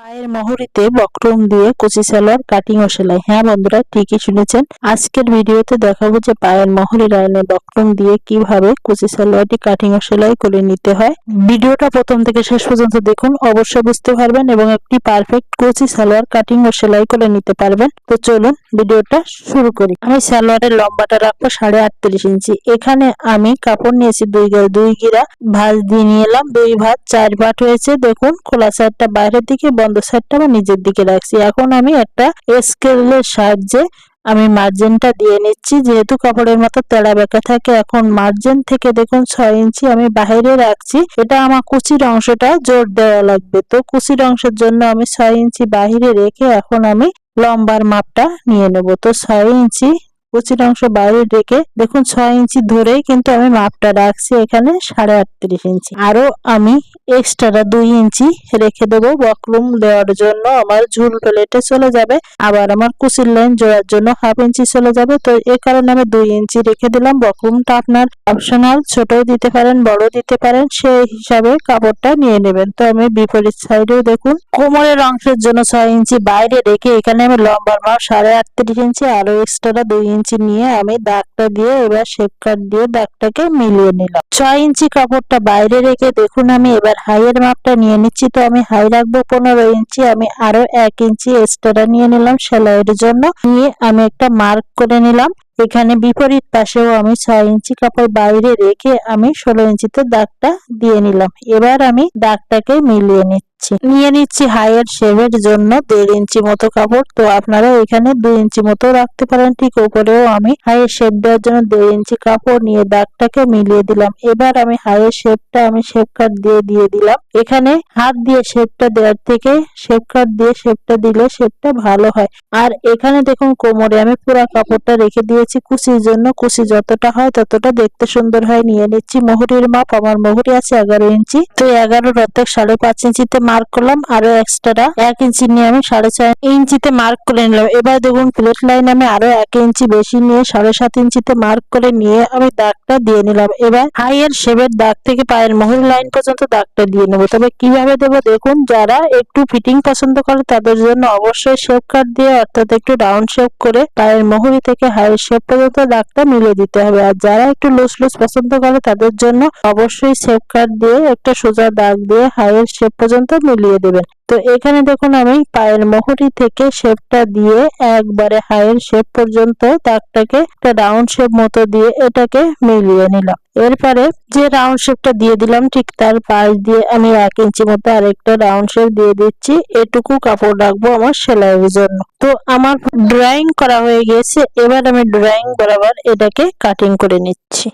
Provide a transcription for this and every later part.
পায়ের মহরিতে বক্রম দিয়ে কুচি সালোয়ার কাটিং ও সেলাই। হ্যাঁ বন্ধুরা, ঠিকই শুনেছেন। আজকের ভিডিওতে দেখাবো যে পায়ের মহরি লাইনে বক্রম দিয়ে কীভাবে কুচি সালোয়ারটি কাটিং ও সেলাই করে নিতে হয়। ভিডিওটা প্রথম থেকে শেষ পর্যন্ত দেখুন। অবশ্যই বুঝতে পারবেন এবং একটি পারফেক্ট কুচি সালোয়ার কাটিং ও সেলাই করে নিতে পারবেন। তো চলুন ভিডিওটা শুরু করি। আমি সালোয়ারের লম্বাটা রাখব সাড়ে আটত্রিশ ইঞ্চি। এখানে আমি কাপড় নিয়েছি দুই গা দুই গিরা। ভাঁজ দিয়ে নিয়ে এলাম, দুই ভাঁজ, চার ভাট হয়েছে। দেখুন, খোলা সাইডটা বাইরের দিকে সাইডটা আমার নিজের দিকে রাখছি। এখন আমি একটা স্কেলের সাহায্যে আমি মার্জিনটা দিয়ে নিচ্ছি। যেহেতু কাপড়ের মতো তেড়া বেঁকা থাকে, এখন মার্জিন থেকে দেখুন ছয় ইঞ্চি আমি বাইরে রাখছি। এটা আমার কুচির অংশটা জোর দেওয়া লাগবে। তো কুচির অংশের জন্য আমি ছয় ইঞ্চি বাইরে রেখে এখন আমি লম্বার মাপটা নিয়ে নেব। তো ছয় ইঞ্চি কুচির অংশ বাইরে রেখে দেখুন ছয় ইঞ্চি ধরেই কিন্তু আমি মাপটা রাখছি এখানে সাড়ে আটত্রিশ ইঞ্চি। আরও আমি এক্সট্রা দুই ইঞ্চি রেখে দেবো বকরুম দেওয়ার জন্য। আমার ঝুল প্লেটে চলে যাবে। আবার আমার কুচির লাইন জোড়ার জন্য হাফ ইঞ্চি চলে যাবে। তো এ কারণে আমি দুই ইঞ্চি রেখে দিলাম। বকরুমটা আপনার অপশনাল ছোট দিতে পারেন বড় দিতে পারেন, সেই হিসাবে কাপড়টা নিয়ে নেবেন। তো আমি বিপরীত সাইডেও দেখুন। কোমরের অংশের জন্য ছয় ইঞ্চি, বাইরে রেখে এখানে আমি লম্বার মাপ সাড়ে আটত্রিশ ইঞ্চি আরও এক্সট্রা দুই ইঞ্চি নিয়ে আমি দাগটা দিয়ে এবার শেপ কাট দিয়ে দাগটাকে মিলিয়ে নিলাম। ছয় ইঞ্চি কাপড়টা বাইরে রেখে দেখুন আমি এবার হাইয়ের মাপটা নিয়ে নিচ্ছি। তো আমি হাই রাখব পনেরো ইঞ্চি, আমি আরও এক ইঞ্চি এক্সট্রা নিয়ে নিলাম সেলাইয়ের জন্য। নিয়ে আমি একটা মার্ক করে নিলাম। এখানে বিপরীত পাশেও আমি ছয় ইঞ্চি কাপড় বাইরে রেখে আমি ষোলো ইঞ্চিতে দাগটা দিয়ে নিলাম। এবার আমি দাগটাকে মিলিয়ে নিচ্ছি। নিয়ে নিচ্ছি হাইয়ের শেভের জন্য দেড় ইঞ্চি মতো কাপড়। তো আপনারা এখানে দুই ইঞ্চি মতো রাখতে পারেন। ঠিক উপরেও আমি হাইয়ের শেপ দেওয়ার জন্য দেড় ইঞ্চি কাপড় নিয়ে দাগটাকে মিলিয়ে দিলাম। এবার আমি হাইয়ের শেপটা আমি শেপ কাট দিয়ে দিয়ে দিলাম। এখানে হাত দিয়ে শেপটা দেওয়ার থেকে শেপ কাট দিয়ে শেপটা দিলে শেপটা ভালো হয়। আর এখানে দেখুন কোমরে আমি পুরা কাপড়টা রেখে দিয়েছি। কুচির জন্য কুচি যতটা হয় ততটা দেখতে সুন্দর হয়। নিয়ে নিচ্ছি মোহরির মাপ। আমার মোহরি আছে এগারো ইঞ্চি। তো এগারোর অর্ধেক সাড়ে পাঁচ ইঞ্চিতে মার্ক করলাম, আরও এক্সট্রা এক ইঞ্চি নিয়ে আমি সাড়ে চার ইঞ্চিতে মার্ক করে নিলাম। এবার দেখুন প্লেট লাইন আমি আরও এক ইঞ্চি বেশি নিয়ে সাড়ে সাত ইঞ্চিতে মার্ক করে নিয়ে আমি দাগটা দিয়ে নিলাম। এবার হাইয়ের শেপের দাগ থেকে পায়ের মোহর লাইন পর্যন্ত দাগটা দিয়ে নেব। তবে কীভাবে দেবো দেখুন, যারা একটু ফিটিং পছন্দ করে, তাদের জন্য অবশ্যই শেপ কাট দিয়ে, অর্থাৎ একটু রাউন্ড শেপ করে পায়ের মোহরি থেকে হাইয়ের শেপ পর্যন্ত দাগটা মিলিয়ে দিতে হবে। আর যারা একটু লুজ লুজ পছন্দ করে, তাদের জন্য অবশ্যই শেপ কাট দিয়ে, একটা সোজা দাগ দিয়ে হাইয়ের শেপ পর্যন্ত মিলিয়ে দেবেন তো এখানে দেখুন আমি পায়ের মোহরি থেকে শেপটা দিয়ে একবারে হাইয়ের শেপ পর্যন্ত দাগটাকে একটা রাউন্ড শেপ মতো দিয়ে এটাকে মিলিয়ে নিলাম। এরপরে যে রাউন্ড শেপটা দিয়ে দিলাম, ঠিক তার পাশ দিয়ে আমি এক ইঞ্চি মতো আরেকটা রাউন্ড শেপ দিয়ে দিচ্ছি। এটুকু কাপড় রাখব আমার সেলাইয়ের জন্য। তো আমার ড্রয়িং করা হয়ে গিয়েছে এবার আমি ড্রয়িং বরাবর এটাকে কাটিং করে নিচ্ছি।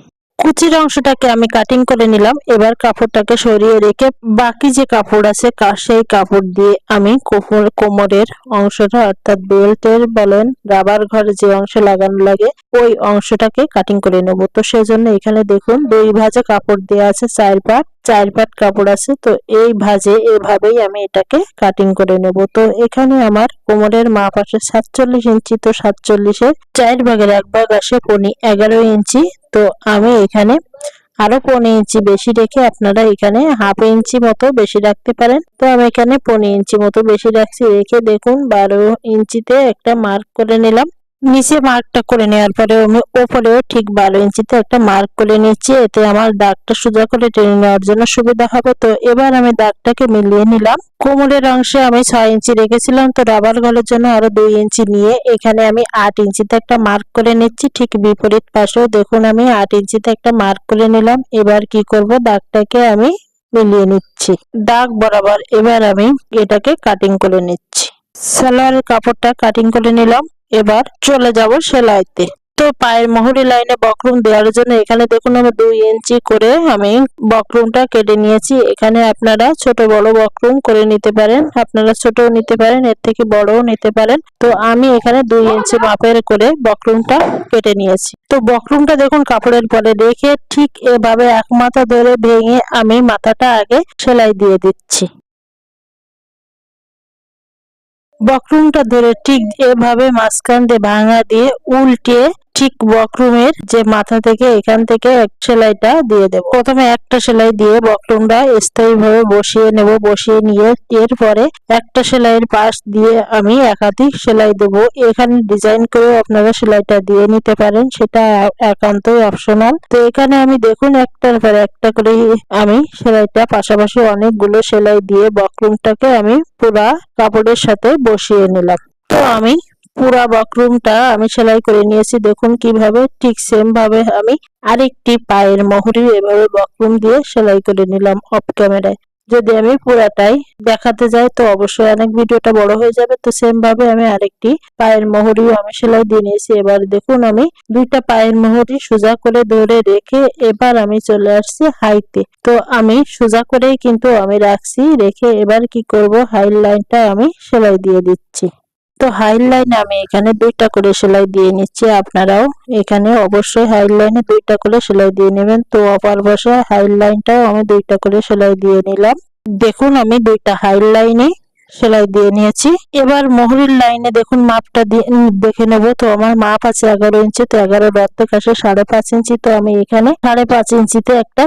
কুচির অংশটাকে আমি কাটিং করে নিলাম। এবার কাপড়টাকে সরিয়ে রেখে বাকি যে কাপড় আছে সেই কাপড় দিয়ে আমি কোমর, কোমরের অংশটা, অর্থাৎ বেল্টের বলেন রাবার ঘরে যে অংশ লাগানো লাগে, ওই অংশটাকে কাটিং করে নেব। তো সেজন্য এখানে দেখুন, দুই ভাজা কাপড় দেওয়া আছে চার পাট চার পাট কাপড় আছে, তো এই ভাজে এভাবেই আমি এটাকে কাটিং করে নেব। তো এখানে আমার কোমরের মাপ আছে সাতচল্লিশ ইঞ্চি, তো সাতচল্লিশের চার ভাগের এক ভাগ আসে পনি এগারো ইঞ্চি। তো আমি এখানে আরও পনেরো ইঞ্চি বেশি রেখে আপনারা এখানে হাফ ইঞ্চি মতো বেশি রাখতে পারেন। তো আমি এখানে পনেরো ইঞ্চি মতো বেশি রাখছি। রেখে দেখুন বারো ইঞ্চিতে একটা মার্ক করে নিলাম। নিচে মার্কটা করে নেওয়ার পরে ওপরেও ঠিক বারো ইঞ্চিতে একটা মার্ক করে নিচ্ছি, এতে আমার দাগটা সোজা করে টেনে নেওয়ার জন্য সুবিধা হবে। তো এবার আমি দাগটাকে মিলিয়ে নিলাম। কোমরের অংশে আমি ছয় ইঞ্চি রেখেছিলাম, তো রাবার গলের জন্য আরও দুই ইঞ্চি নিয়ে এখানে আমি আট ইঞ্চিতে একটা মার্ক করে নিচ্ছি। ঠিক বিপরীত পাশেও দেখুন আমি আট ইঞ্চিতে একটা মার্ক করে নিলাম। এবার কি করব? দাগটাকে আমি মিলিয়ে নিচ্ছি। দাগ বরাবর এবার আমি এটাকে কাটিং করে নিচ্ছি। সালোয়ারের কাপড়টা কাটিং করে নিলাম। এবার চলে যাব সেলাইতে। তো পায়ের মোহরি লাইনে বকরুম দেওয়ার জন্য এখানে দেখুন আমি দুই ইঞ্চি করে আমি বকরুমটা কেটে নিয়েছি। এখানে আপনারা ছোট বড় বকরুম করে নিতে পারেন। আপনারা ছোটও নিতে পারেন, এর থেকে বড়ও নিতে পারেন। তো আমি এখানে দুই ইঞ্চি মাপের করে বকরুমটা কেটে নিয়েছি। তো বকরুমটা দেখুন কাপড়ের পরে, রেখে ঠিক এভাবে এক মাথা ধরে ভেঙে আমি মাথাটা আগে সেলাই দিয়ে দিচ্ছি। বকরুমটা ধরে ঠিক এভাবে মাঝখান দিয়ে ভাঙা দিয়ে উল্টে ঠিক বকরুমের যে মাথা থেকে এখান থেকে এক সেলাইটা দিয়ে দেব। প্রথমে একটা সেলাই দিয়ে বকরুমটা স্থায়ীভাবে বসিয়ে নেব। বসিয়ে নিয়ে এরপরে একটা সেলাইয়ের পাশ দিয়ে আমি একাধিক সেলাই দেব। এখানে ডিজাইন করেও আপনারা সেলাইটা দিয়ে নিতে পারেন। সেটা একান্তই অপশনাল। তো এখানে আমি দেখুন একটার পর একটা করে আমি সেলাইটা, পাশাপাশি অনেকগুলো সেলাই দিয়ে বকরুমটাকে আমি পুরা কাপড়ের সাথে বসিয়ে নিলাম। তো আমি পুরা বকরুমটা আমি সেলাই করে নিয়েছি। দেখুন কীভাবে ঠিক সেম ভাবে আমি আরেকটি পায়ের মহুরি এভাবে বকরুম দিয়ে সেলাই করে নিলাম অফ ক্যামেরায় যদি আমি পুরাটাই দেখাতে যাই, তো অবশ্যই অনেক ভিডিওটা বড় হয়ে যাবে। তো সেম ভাবে আমি আরেকটি পায়ের মোহরিও আমি সেলাই দিয়ে নিয়েছি। এবার দেখুন আমি দুইটা পায়ের মোহরি সোজা করে ধরে রেখে এবার আমি চলে আসছি হাইতে তো আমি সোজা করেই কিন্তু আমি রাখছি। রেখে এবার কি করব? হাই লাইনটা আমি সেলাই দিয়ে দিচ্ছি। তো হাই লাইন আমি এখানে দুইটা করে সেলাই দিয়ে নিচ্ছি, আপনারাও এখানে অবশ্যই হাই লাইনে দুইটা করে সেলাই দিয়ে নেবেন। তো অপার বসে হাই লাইনটাও আমি দুইটা করে সেলাই দিয়ে নিলাম। দেখুন আমি দুইটা হাই লাইনে সেলাই দিয়ে নিয়েছি। এবার মোহরির লাইনে দেখুন মাপটা দেখে নেব। তো আমার মাপ আছে এগারো ইঞ্চি, তো এগারো অর্ধেক আসে সাড়ে পাঁচ ইঞ্চি। তো আমি এখানে সাড়ে পাঁচ ইঞ্চিতে একটা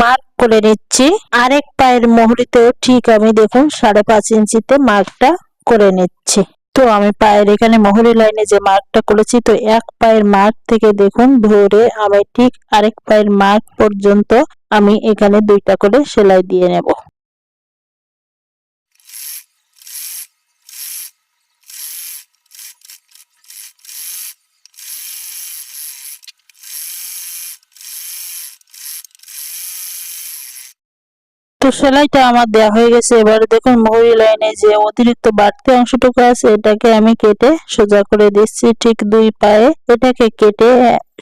মার্ক করে নিচ্ছি। আরেক পায়ের মোহরিতেও ঠিক আমি দেখুন সাড়ে পাঁচ ইঞ্চিতে মার্কটা করে নিচ্ছি। তো আমি পায়ের এখানে মহরের লাইনে যে মার্কটা করেছি, তো এক পায়ের মার্ক থেকে দেখুন, ধরে আমি ঠিক আরেক পায়ের মার্ক পর্যন্ত আমি এখানে দুইটা করে সেলাই দিয়ে নেব। তো সেলাইটা আমার দেওয়া হয়ে গেছে। এবারে দেখুন মহুরি লাইনে যে অতিরিক্ত বাড়তি অংশটুকু আছে, এটাকে আমি কেটে সোজা করে দিচ্ছি ঠিক দুই পায়ে। এটাকে কেটে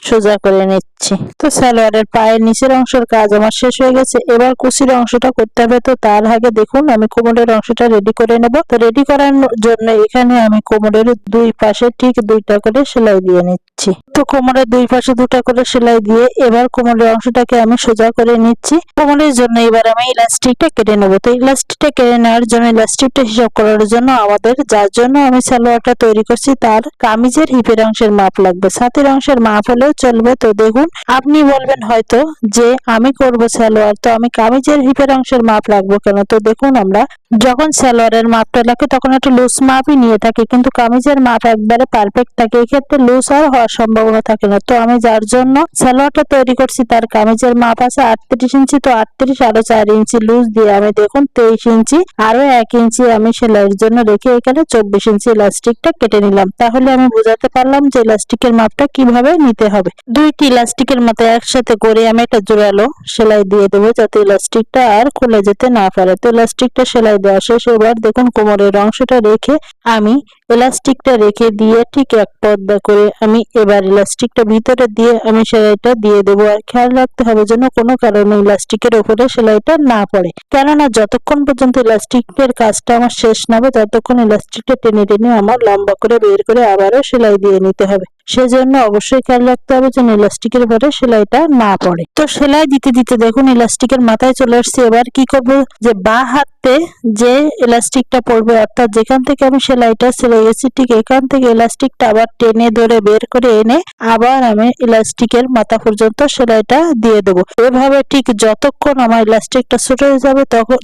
সোজা করে নিচ্ছি। তো সালোয়ারের পায়ের নিচের অংশের কাজ আমার শেষ হয়ে গেছে। এবার কুচির অংশটা করতে হবে। তো তার আগে দেখুন, আমি কোমরের অংশটা রেডি করে নেব। তো রেডি করার জন্য এখানে আমি কোমরের দুই পাশে ঠিক দুইটা করে সেলাই দিয়ে নিচ্ছি। তো কোমরের দুই পাশে দুটা করে সেলাই দিয়ে এবার কোমরের অংশটাকে আমি সোজা করে নিচ্ছি। কোমরের জন্য এবার আমি ইলাস্টিকটা কেটে নেব। তো ইলাস্টিকটা কেটে নেওয়ার জন্য, ইলাস্টিকটা হিসাব করার জন্য আমাদের যার জন্য আমি সালোয়ারটা তৈরি করছি, তার কামিজের হিপের অংশের মাপ লাগবে। ছাতির অংশের মাপ হলে চলবে তো দেখুন। আপনি বলবেন হয়তো যে, আমি করব সালোয়ার তো আমি কামিজের হিপের অংশের মাপ রাখব কেন? তো দেখুন আমরা যখন সালোয়ারের মাপটা লাগে তখন একটু লুজ মাপই নিয়ে থাকি, কিন্তু কামিজের মাপ একবারে পারফেক্ট থাকে। এক্ষেত্রে লুজ আর হওয়ার সম্ভাবনা থাকে না। তো আমি যার জন্য সালোয়ারটা তৈরি করছি তার কামিজের মাপ আছে আটত্রিশ ইঞ্চি, তো আটত্রিশ আরও চার ইঞ্চি লুজ দিয়ে আমি দেখুন তেইশ ইঞ্চি, আরও এক ইঞ্চি আমি সেলাইয়ের জন্য রেখে এখানে চব্বিশ ইঞ্চি ইলাস্টিকটা কেটে নিলাম। তাহলে আমি বোঝাতে পারলাম যে ইলাস্টিকের মাপটা কীভাবে নিতে হবে। দুইটি ইলাস্টিকের মতো একসাথে করে আমি একটা জোড়ালো সেলাই দিয়ে দেবো যাতে ইলাস্টিকটা আর খুলে যেতে না পারে। তো ইলাস্টিকটা সেলাই দেওয়া। শেষ এবার দেখুন কোমরের অংশটা রেখে আমি ইলাস্টিকটা রেখে দিয়ে ঠিক এক পর্দা করে আমি এবার ইলাস্টিকটা ভিতরে দিয়ে আমি সেলাইটা দিয়ে দেবো। আর খেয়াল রাখতে হবে যেন কোনো কারণে ইলাস্টিকের উপরে সেলাইটা না পড়ে। কেননা যতক্ষণ পর্যন্ত ইলাস্টিকের কাজটা আমার শেষ না হবে, ততক্ষণ ইলাস্টিকটা টেনে টেনে আমার লম্বা করে বের করে আবারও সেলাই দিয়ে নিতে হবে। সেজন্য অবশ্যই খেয়াল রাখতে হবে যেন ইলাস্টিকের পরে সেলাইটা না পড়ে। তো সেলাই দিতে দিতে দেখুন ইলাস্টিকের মাথায় চলে আসছে। এবার কি করব? যে বা হাতে যে ইলাস্টিকটা পড়বে, অর্থাৎ যেখান থেকে আমি সেলাইটা সেলাই গেছি ঠিক এখান থেকে ইলাস্টিকটা আবার টেনে ধরে বের করে এনে আবার আমি ইলাস্টিকের মাথা পর্যন্ত সেলাইটা দিয়ে দেবো। এভাবে ঠিক যতক্ষণ আমার ইলাস্টিকটা ছোট হয়ে যাবে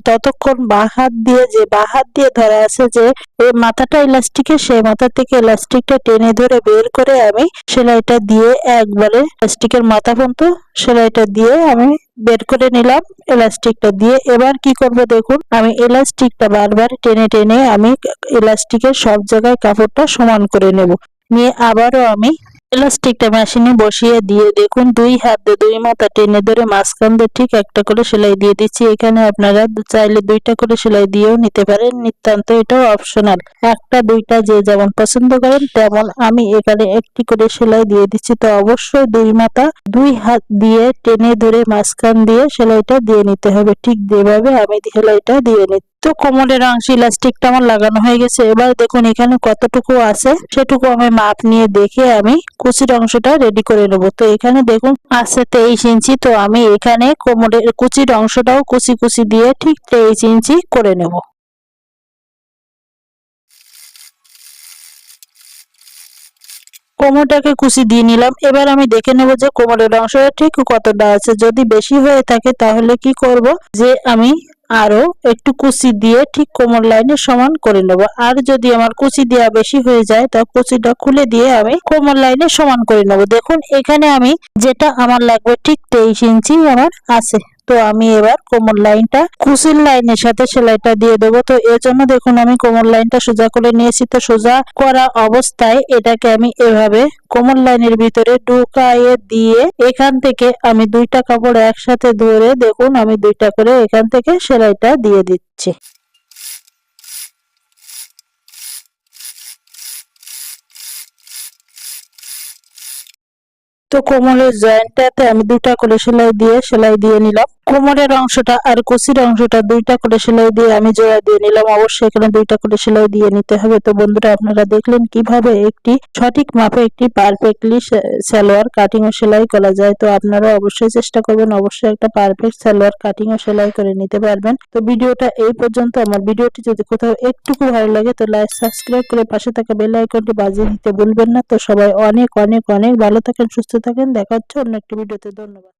ততক্ষণ বা হাত দিয়ে যে, বা হাত দিয়ে ধরা আছে যে এই মাথাটা ইলাস্টিকের সেই মাথা থেকে ইলাস্টিকটা টেনে ধরে বের করে আমি সেলাইটা দিয়ে একবারে ইলাস্টিকের মাথা পর্যন্ত সেলাইটা দিয়ে আমি বের করে নিলাম এলাস্টিকটা দিয়ে। এবার কি করব দেখুন, আমি এলাস্টিকটা বারবার টেনে টেনে আমি এলাস্টিকের সব জায়গায় কাপড়টা সমান করে নেব। নিয়ে আবারও আমি ইলাস্টিকটা মেশিনে বসিয়ে দিয়ে দেখুন, দুই হাত দুই মাথা টেনে ধরে মাঝখান দিয়ে ঠিক একটা করে সেলাই দিয়ে দিচ্ছি। এখানে আপনারা চাইলে দুইটা করে সেলাই দিয়েও নিতে পারেন। নিতান্ত এটাও অপশনাল একটা, দুইটা যে যেমন পছন্দ করেন, তেমন আমি এখানে একটি করে সেলাই দিয়ে দিচ্ছি। তো অবশ্যই দুই মাথা, দুই হাত দিয়ে টেনে ধরে মাঝখান দিয়ে সেলাইটা দিয়ে নিতে হবে। ঠিক যেভাবে আমি সেলাইটা দিয়ে নিচ্ছি। তো কোমরের অংশ ইলাস্টিকটা আমার লাগানো হয়ে গেছে। এবার দেখুন এখানে কতটুকু আছে, সেটুকু আমি মাপ নিয়ে দেখে আমি কুচির অংশটা রেডি করে নেব। তো এখানে দেখুন আছে তেইশ ইঞ্চি, তো আমি এখানে কোমরের কুচির অংশটাও কুচি কুচি দিয়ে ঠিক তেইশ ইঞ্চি করে নেব। কোমরটাকে কুচি দিয়ে নিলাম। এবার আমি দেখে নেব যে কোমরের অংশটা ঠিক কতটা আছে। যদি বেশি হয়ে থাকে তাহলে কি করব? যে আমি আরও একটু কুচি দিয়ে ঠিক কোমর লাইনে সমান করে নেব। আর যদি আমার কুচি দেওয়া বেশি হয়ে যায়, তা কুচিটা খুলে দিয়ে আমি কোমর লাইনে সমান করে নেব। দেখুন, এখানে আমি যেটা আমার লাগবে ঠিক তেইশ ইঞ্চি আমার আছে। তো আমি এবার কোমর লাইনটা কুচির লাইনের সাথে সেলাইটা দিয়ে দেবো। তো এর জন্য দেখুন আমি কোমর লাইনটা সোজা করে নিয়েছি। তো সোজা করা অবস্থায় এটাকে আমি এভাবে কোমর লাইনের ভিতরে ঢুকাইয়ে দিয়ে এখান থেকে আমি দুইটা কাপড় একসাথে ধরে দেখুন আমি দুইটা করে এখান থেকে সেলাইটা দিয়ে দিচ্ছি। তো কোমরের জয়েন্টটাতে আমি দুটা করে সেলাই দিয়ে সেলাই দিয়ে নিলাম। কোমরের অংশটা আর কুচির অংশটা দুইটা করে সেলাই দিয়ে আমি জোড়া দিয়ে নিলাম। অবশ্যই এখানে দুইটা করে সেলাই দিয়ে নিতে হবে। তো বন্ধুরা, আপনারা দেখলেন কীভাবে একটি সঠিক মাপে একটি পারফেক্টলি সালোয়ার কাটিং ও সেলাই করা যায়। তো আপনারা অবশ্যই চেষ্টা করবেন, অবশ্যই একটা পারফেক্ট সালোয়ার কাটিং ও সেলাই করে নিতে পারবেন। তো ভিডিওটা এই পর্যন্ত। আমার ভিডিওটি যদি কোথাও একটুকু ভালো লাগে, তো লাইক সাবস্ক্রাইব করে পাশে থাকা বেল আইকনটি বাজিয়ে দিতে ভুলবেন না। তো সবাই অনেক অনেক অনেক ভালো থাকেন, সুস্থ থাকেন। দেখা হচ্ছে অন্য একটি ভিডিওতে। ধন্যবাদ।